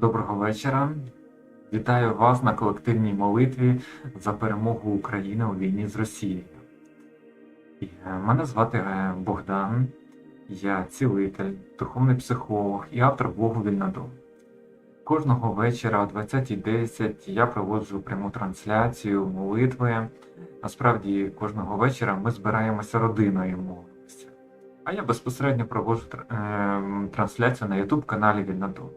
Доброго вечора. Вітаю вас на колективній молитві за перемогу України у війні з Росією. Е, Мене звати е, Богдан, я цілитель, духовний психолог і автор блогу Вільнодум. Кожного вечора о 20.10 я проводжу пряму трансляцію молитви. Насправді, кожного вечора ми збираємося родиною молимося. А я безпосередньо проводжу е, трансляцію на YouTube каналі Вільнодум.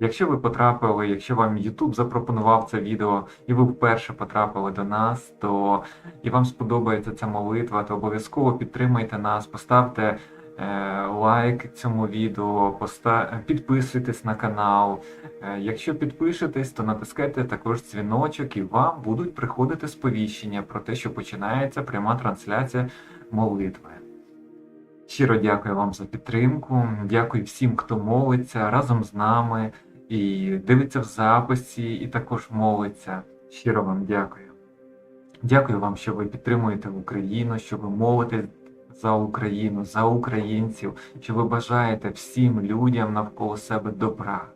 Якщо ви потрапили, якщо вам YouTube запропонував це відео, і ви вперше потрапили до нас, то і вам сподобається ця молитва, то обов'язково підтримайте нас, поставте е, лайк цьому відео, поста... підписуйтесь на канал. Е, якщо підпишетесь, то натискайте також дзвіночок і вам будуть приходити сповіщення про те, що починається пряма трансляція молитви. Щиро дякую вам за підтримку. Дякую всім, хто молиться разом з нами і дивиться в записі, і також молиться. Щиро вам дякую. Дякую вам, що ви підтримуєте Україну, що ви молитесь за Україну, за українців, що ви бажаєте всім людям навколо себе добра.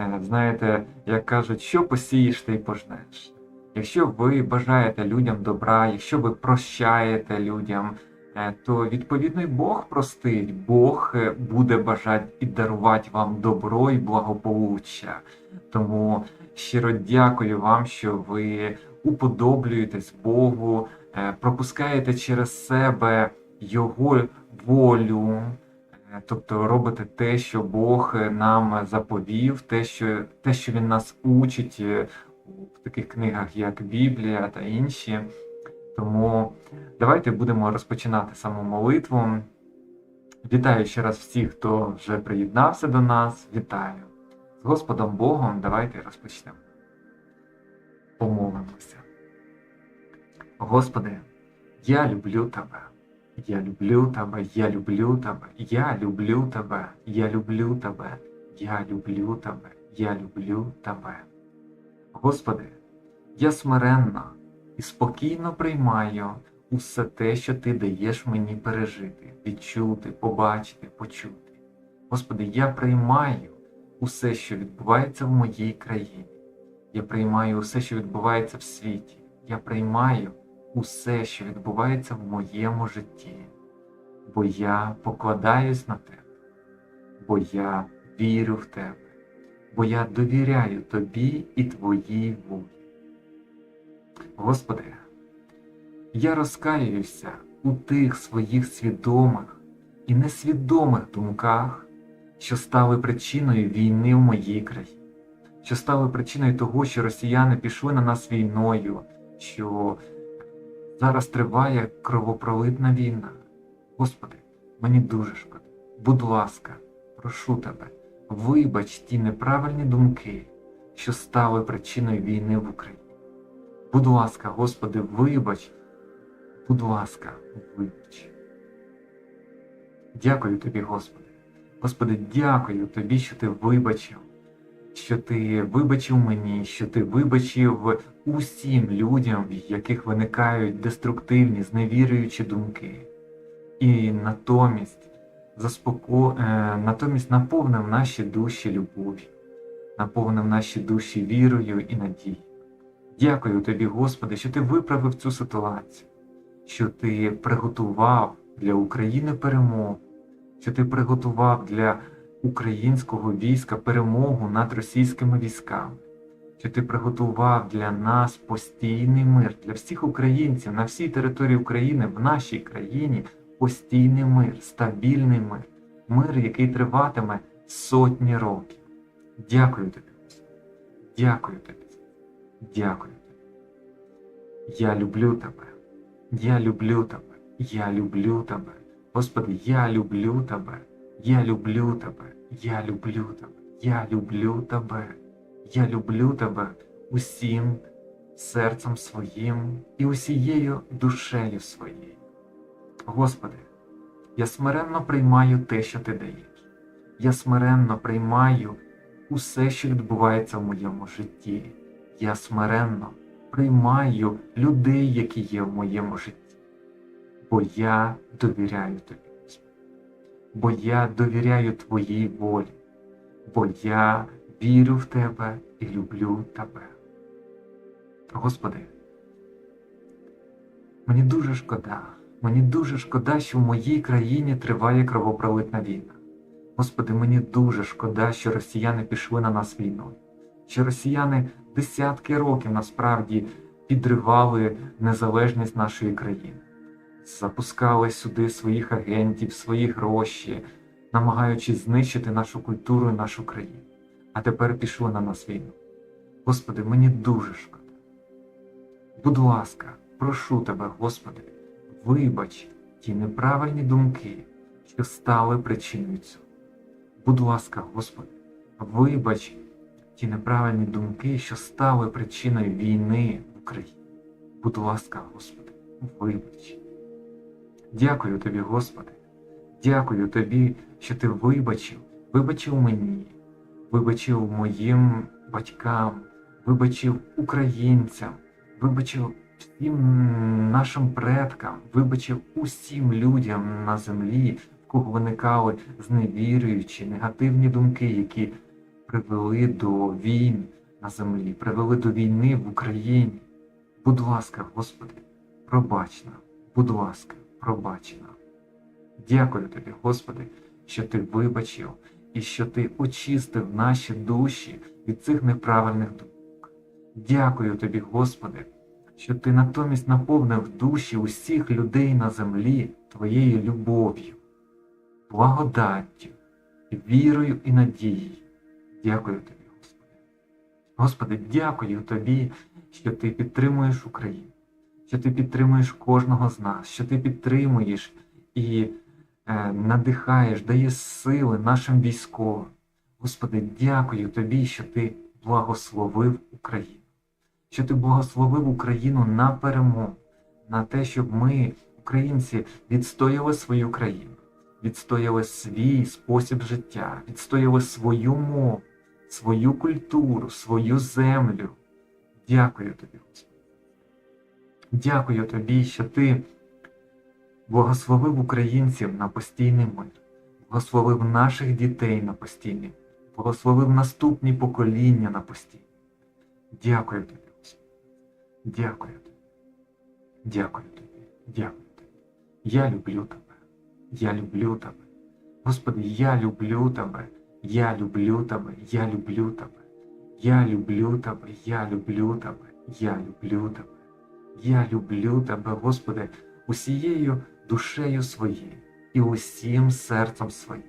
Е, Знаєте, як кажуть, що посієш, ти пожнеш. Якщо ви бажаєте людям добра, якщо ви прощаєте людям, то відповідно й Бог простить, Бог е, буде бажати і дарувати вам добро і благополуччя. Тому щиро дякую вам, що ви уподоблюєтесь Богу, е, пропускаєте через себе Його волю, е, тобто робите те, що Бог е, нам заповів, те, що, те, що Він нас учить е, в таких книгах, як Біблія та інші. Тому давайте будемо розпочинати саму молитву. Вітаю ще раз всіх, хто вже приєднався до нас. Вітаю. З Господом Богом давайте розпочнемо. Помолимося. Господи, я люблю Тебе. Я люблю Тебе, я люблю Тебе, я люблю Тебе, я люблю Тебе, я люблю Тебе, я люблю Тебе. Господи, я смиренно і спокійно приймаю усе те, що Ти даєш мені пережити, відчути, побачити, почути. Господи, я приймаю усе, що відбувається в моїй країні. Я приймаю усе, що відбувається в світі. Я приймаю усе, що відбувається в моєму житті, бо я покладаюсь на тебе, бо я вірю в тебе, бо я довіряю тобі і твоїй волі. Господи, я розкаююся у тих своїх свідомих і несвідомих думках, що стали причиною війни в моїй країні, що стали причиною того, що росіяни пішли на нас війною, що зараз триває кровопролитна війна. Господи, мені дуже шкода. Будь ласка, прошу тебе, вибач ті неправильні думки, що стали причиною війни в Україні. Будь ласка, Господи, вибач, будь ласка, вибач. Дякую тобі, Господи. Господи, дякую тобі, що ти вибачив, що ти вибачив мені, що ти вибачив усім людям, в яких виникають деструктивні, зневірюючі думки. І натомість заспоко... е, натомість наповнив наші душі любов'ю, наповнив наші душі вірою і надією. Дякую тобі, Господи, що ти виправив цю ситуацію, що ти приготував для України перемогу, що ти приготував для українського війська перемогу над російськими військами, що ти приготував для нас постійний мир, для всіх українців на всій території України, в нашій країні постійний мир, стабільний мир, мир, який триватиме сотні років. Дякую тобі, Господи. Дякую тобі. Дякую тобі. Я люблю тебе. Я люблю тебе. Я люблю тебе. Господи, я люблю тебе. Я люблю тебе. Я люблю тебе. Я люблю тебе. Я люблю тебе усім серцем своїм і усією душею своєю. Господи, я смиренно приймаю те, що ти даєш. Я смиренно приймаю усе, що відбувається в моєму житті. Я смиренно приймаю людей, які є в моєму житті, бо я довіряю тобі, бо я довіряю Твоїй волі, бо я вірю в Тебе і люблю Тебе. Господи, мені дуже шкода, мені дуже шкода, що в моїй країні триває кровопролитна війна. Господи, мені дуже шкода, що росіяни пішли на нас війною, що росіяни десятки років насправді підривали незалежність нашої країни, запускали сюди своїх агентів, свої гроші, намагаючись знищити нашу культуру і нашу країну. А тепер пішли на нас війну. Господи, мені дуже шкода. Будь ласка, прошу тебе, Господи, вибач ті неправильні думки, що стали причиною цього. Будь ласка, Господи, вибач ті неправильні думки, що стали причиною війни в Україні. Будь ласка, Господи, вибач. Дякую тобі, Господи. Дякую тобі, що ти вибачив, вибачив мені, вибачив моїм батькам, вибачив українцям, вибачив всім нашим предкам, вибачив усім людям на землі, в кого виникали зневірюючі, негативні думки, які привели до війн на землі, привели до війни в Україні. Будь ласка, Господи, пробач нам, будь ласка, пробач нам. Дякую тобі, Господи, що ти вибачив і що ти очистив наші душі від цих неправильних думок. Дякую тобі, Господи, що ти натомість наповнив душі усіх людей на землі твоєю любов'ю, благодаттю, вірою і надією. Дякую тобі, Господи. Господи, дякую тобі, що ти підтримуєш Україну, що ти підтримуєш кожного з нас, що ти підтримуєш і е, надихаєш, даєш сили нашим військовим. Господи, дякую тобі, що ти благословив Україну, що ти благословив Україну на перемогу, на те, щоб ми, українці, відстояли свою країну, відстояли свій спосіб життя, відстояли свою мову, свою культуру, свою землю. Дякую тобі, Господи. Дякую тобі, що ти благословив українців на постійний мир, благословив наших дітей на постійний мир, благословив наступні покоління на постійний. Дякую тобі, Господи. Дякую тобі. Дякую тобі. Дякую тобі. Я люблю тебе. Я люблю тебе. Господи, я люблю тебе. Я люблю тебе. Я люблю тебе. Я люблю тебе. Я люблю тебе. Я люблю тебе. Я люблю тебе, Господи, усією душею своєю і усім серцем своїм.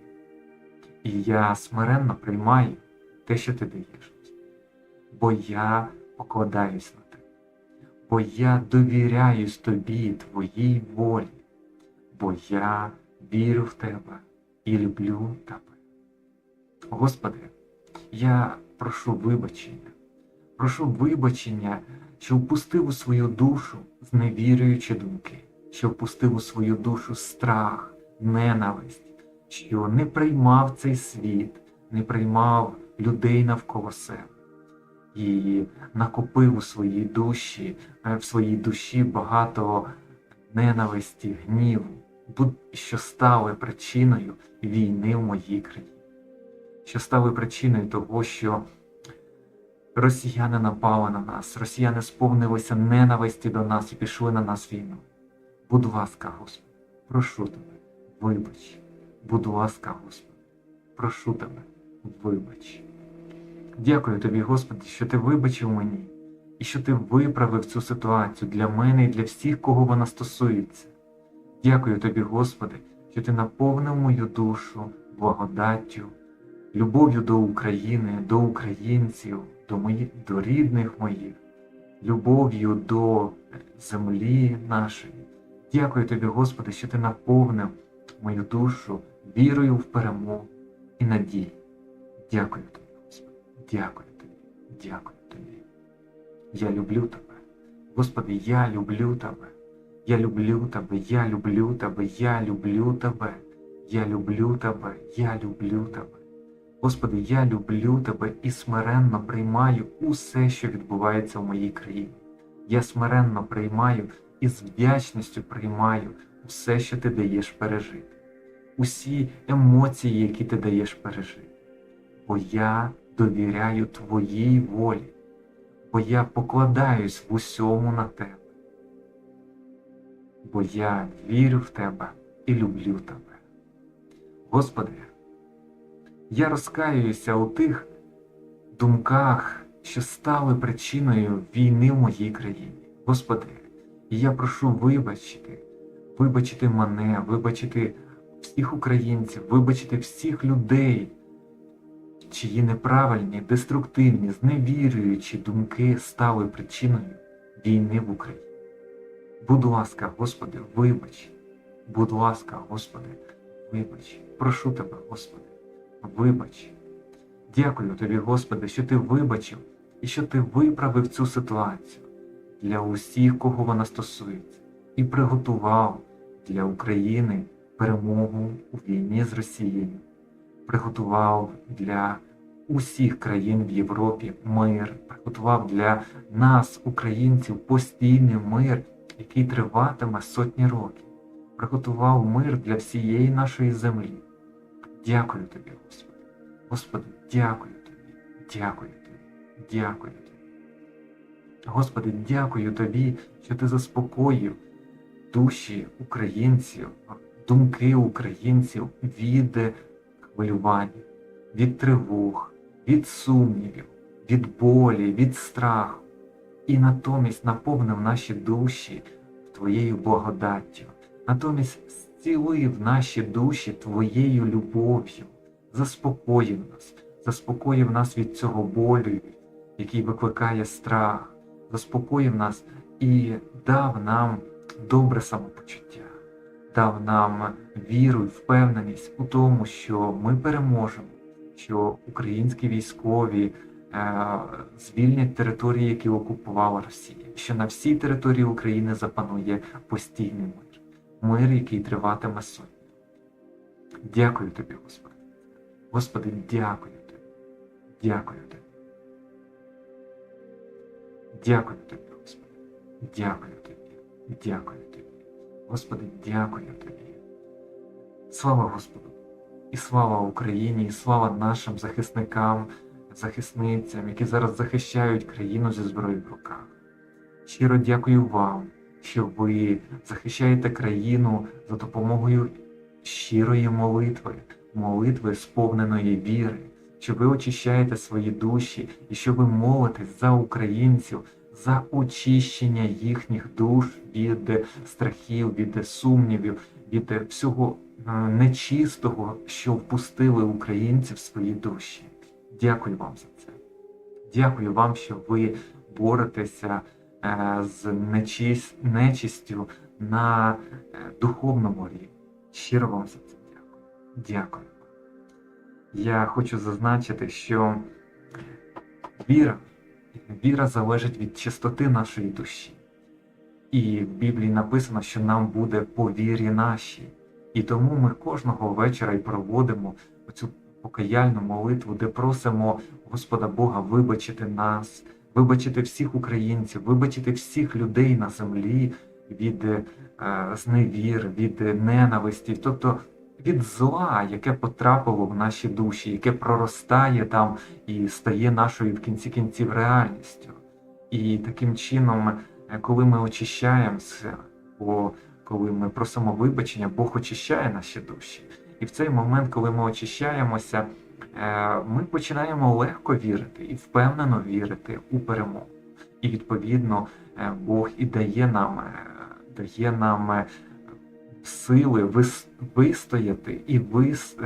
І я смиренно приймаю те, що ти даєш, бо я покладаюсь на тебе, бо я довіряюсь тобі, твоїй волі, бо я вірю в тебе і люблю тебе. Господи, я прошу вибачення, прошу вибачення, що впустив у свою душу зневірюючі думки, що впустив у свою душу страх, ненависть, що не приймав цей світ, не приймав людей навколо себе. І накопив у своїй душі, е, в своїй душі багато ненависті, гніву, що стали причиною війни в моїй країні, що стали причиною того, що росіяни напали на нас, росіяни сповнилися ненависті до нас і пішли на нас війну. Будь ласка, Господи, прошу тебе, вибач. Будь ласка, Господи, прошу тебе, вибач. Дякую тобі, Господи, що ти вибачив мені і що ти виправив цю ситуацію для мене і для всіх, кого вона стосується. Дякую тобі, Господи, що ти наповнив мою душу благодаттю, любов'ю до України, до українців, до, мої, до рідних моїх, любов'ю до землі нашої. Дякую тобі, Господи, що ти наповнив мою душу вірою в перемогу і надію. Дякую тобі, Господи. Дякую тобі. Дякую тобі. Я люблю тебе. Господи, я люблю тебе. Я люблю тебе, я люблю тебе, я люблю тебе, я люблю тебе, я люблю тебе. Господи, я люблю тебе і смиренно приймаю усе, що відбувається в моїй країні. Я смиренно приймаю і з вдячністю приймаю усе, що ти даєш пережити, усі емоції, які ти даєш пережити. Бо я довіряю Твоїй волі, бо я покладаюсь в усьому на Тебе, бо я вірю в Тебе і люблю Тебе. Господи, я розкаююся у тих думках, що стали причиною війни в моїй країні. Господи, я прошу вибачити, вибачити мене, вибачити всіх українців, вибачити всіх людей, чиї неправильні, деструктивні, зневірюючі думки стали причиною війни в Україні. Будь ласка, Господи, вибач, будь ласка, Господи, вибач, прошу Тебе, Господи, вибач. Дякую Тобі, Господи, що Ти вибачив і що Ти виправив цю ситуацію для усіх, кого вона стосується, і приготував для України перемогу у війні з Росією, приготував для усіх країн в Європі мир, приготував для нас, українців, постійний мир, який триватиме сотні років, приготував мир для всієї нашої землі. Дякую тобі, Господи. Господи, дякую тобі, дякую тобі, дякую тобі. Господи, дякую тобі, що ти заспокоїв душі українців, думки українців від хвилювання, від тривог, від сумнівів, від болі, від страху, і натомість наповнив наші душі Твоєю благодаттю, натомість зцілив наші душі Твоєю любов'ю, заспокоїв нас, заспокоїв нас від цього болю, який викликає страх, заспокоїв нас і дав нам добре самопочуття, дав нам віру і впевненість у тому, що ми переможемо, що українські військові е, звільнять території, які окупувала Росія, що на всій території України запанує постійний мир, мир, який триватиме сотні. Дякую тобі, Господи. Господи, дякую тобі. Дякую тобі. Дякую тобі, Господи. Дякую тобі. Дякую тобі. Господи, дякую тобі. Слава Господу! І слава Україні, і слава нашим захисникам, захисницям, які зараз захищають країну зі зброєю в руках. Щиро дякую вам, що ви захищаєте країну за допомогою щирої молитви, молитви сповненої віри, що ви очищаєте свої душі і що ви молитесь за українців, за очищення їхніх душ від страхів, від сумнівів, від всього е, нечистого, що впустили українці в свої душі. Дякую вам за це. Дякую вам, що ви боретеся з нечис- нечистю на е, духовному рівні. Щиро вам за це дякую. Дякую. Я хочу зазначити, що віра, віра залежить від чистоти нашої душі. І в Біблії написано, що нам буде по вірі нашій. І тому ми кожного вечора і проводимо цю покаяльну молитву, де просимо Господа Бога вибачити нас, вибачити всіх українців, вибачити всіх людей на землі від е, зневір, від ненависті, тобто від зла, яке потрапило в наші душі, яке проростає там і стає нашою в кінці кінців реальністю. І таким чином, е, коли ми очищаємося, бо коли ми просимо вибачення, Бог очищає наші душі. І в цей момент, коли ми очищаємося, ми починаємо легко вірити і впевнено вірити у перемогу. І відповідно е, Бог і дає нам, е, дає нам е, сили вис- вистояти і вис, е,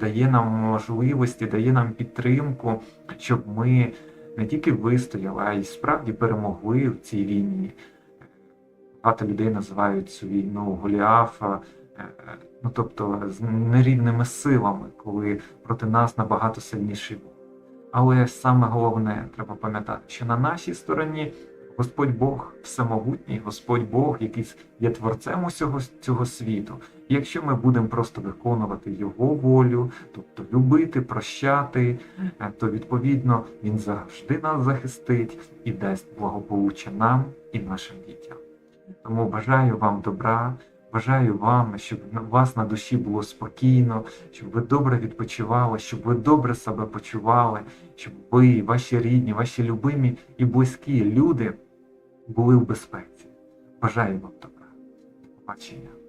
дає нам можливості, дає нам підтримку, щоб ми не тільки вистояли, а й справді перемогли в цій війні. Багато людей називають цю війну Голіафа, е, е, ну тобто з нерівними силами, коли проти нас набагато сильніший. Але саме головне, треба пам'ятати, що на нашій стороні Господь Бог всемогутній, Господь Бог, який є творцем усього цього світу. Якщо ми будемо просто виконувати Його волю, тобто любити, прощати, е, то відповідно Він завжди нас захистить і дасть благополуччя нам і нашим дітям. Тому бажаю вам добра, Бажаю вам, щоб у вас на душі було спокійно, щоб ви добре відпочивали, щоб ви добре себе почували, щоб ви, ваші рідні, ваші любимі і близькі люди були в безпеці. Бажаю вам добра. До побачення.